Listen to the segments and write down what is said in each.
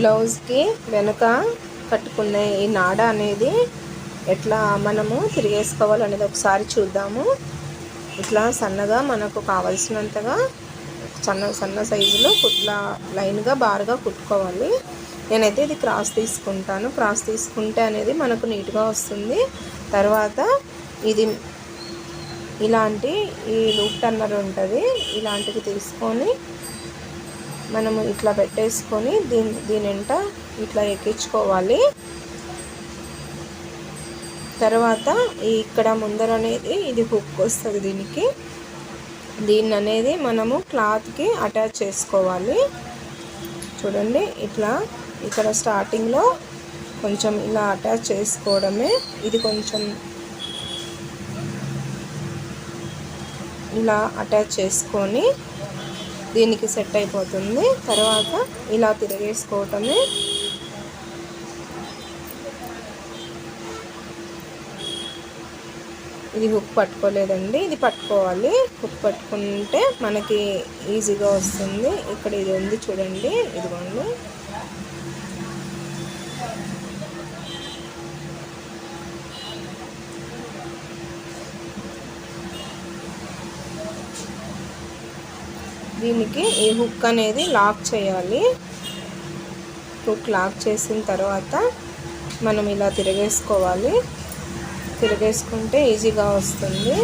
బ్లౌజ్కి వెనుక కట్టుకున్న ఈ నాడ అనేది ఎట్లా మనము తిరిగేసుకోవాలనేది ఒకసారి చూద్దాము. ఇట్లా సన్నగా మనకు కావలసినంతగా సన్న సన్న సైజులో కుట్లా లైన్గా బారుగా కుట్టుకోవాలి. నేనైతే ఇది క్రాస్ తీసుకుంటాను. క్రాస్ తీసుకుంటే అనేది మనకు నీట్గా వస్తుంది. తర్వాత ఇది ఇలాంటి ఈ లూప్ టన్నర్ ఉంటుంది. ఇలాంటిది తీసుకొని మనము ఇట్లా పెట్టేసుకొని దీని దీని ఇట్లా ఎక్కించుకోవాలి. తర్వాత ఇక్కడ ముందర అనేది ఇది హుక్ వస్తుంది దీనికి. దీన్ని అనేది మనము క్లాత్కి అటాచ్ చేసుకోవాలి. చూడండి ఇట్లా ఇక్కడ స్టార్టింగ్లో కొంచెం ఇలా అటాచ్ చేసుకోవడమే. ఇది కొంచెం ఇలా అటాచ్ చేసుకొని దీనికి సెట్ అయిపోతుంది. తర్వాత ఇలా తిరిగేసుకోవటమే. ఇది హుక్ పట్టుకోలేదండి. ఇది పట్టుకోవాలి. హుక్ పట్టుకుంటే మనకి ఈజీగా వస్తుంది. ఇక్కడ ఇది ఉంది చూడండి. ఇదిగోండి. దీనికి ఈ హుక్ అనేది లాక్ చేయాలి. హుక్ లాక్ చేసిన తర్వాత మనం ఇలా తిరిగేసుకోవాలి. తిరిగేసుకుంటే ఈజీగా వస్తుంది.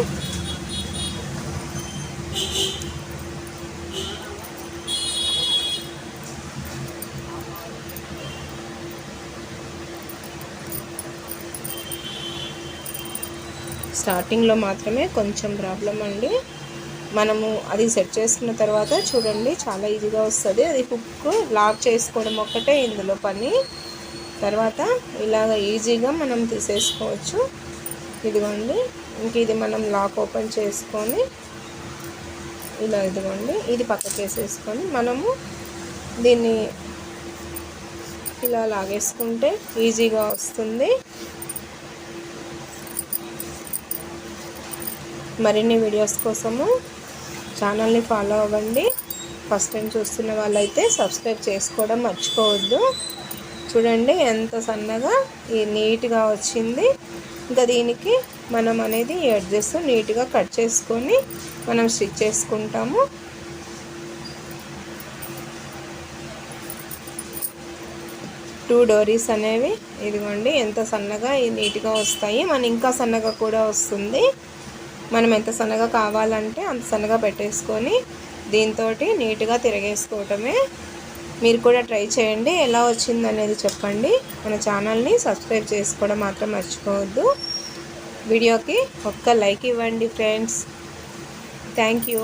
స్టార్టింగ్లో మాత్రమే కొంచెం ప్రాబ్లం అండి. మనము అది సెట్ చేసుకున్న తర్వాత చూడండి చాలా ఈజీగా వస్తుంది. అది హుక్ లాక్ చేసుకోవడం ఒక్కటే ఇందులో పని. తర్వాత ఇలాగ ఈజీగా మనం తీసేసుకోవచ్చు. ఇదిగోండి ఇంక ఇది మనం లాక్ ఓపెన్ చేసుకొని ఇలా ఇదిగోండి ఇది పక్కకి వేసేసుకొని మనము దీన్ని ఇలా లాగేసుకుంటే ఈజీగా వస్తుంది. మరిన్ని వీడియోస్ కోసము ఛానల్ని ఫాలో అవ్వండి. ఫస్ట్ టైం చూస్తున్న వాళ్ళైతే సబ్స్క్రైబ్ చేసుకోవడం మర్చిపోవద్దు. చూడండి ఎంత సన్నగా ఈ నీట్గా వచ్చింది. ఇంకా దీనికి మనం అనేది ఎడ్జెస్ నీట్గా కట్ చేసుకొని మనం స్టిచ్ చేసుకుంటాము. టూ డోరీస్ అనేవి. ఇదిగోండి ఎంత సన్నగా నీట్గా వస్తాయి. మన ఇంకా సన్నగా కూడా వస్తుంది. మనం ఎంత సన్నగా కావాలంటే అంత సన్నగా పెట్టేసుకొని దీంతో నీట్గా తిరగేసుకోవటమే. మీరు కూడా ట్రై చేయండి. ఎలా వచ్చిందనేది చెప్పండి. మన ఛానల్ని సబ్స్క్రైబ్ చేసుకోవడం మాత్రం మర్చిపోవద్దు. వీడియోకి ఒక్క లైక్ ఇవ్వండి ఫ్రెండ్స్. Thank you.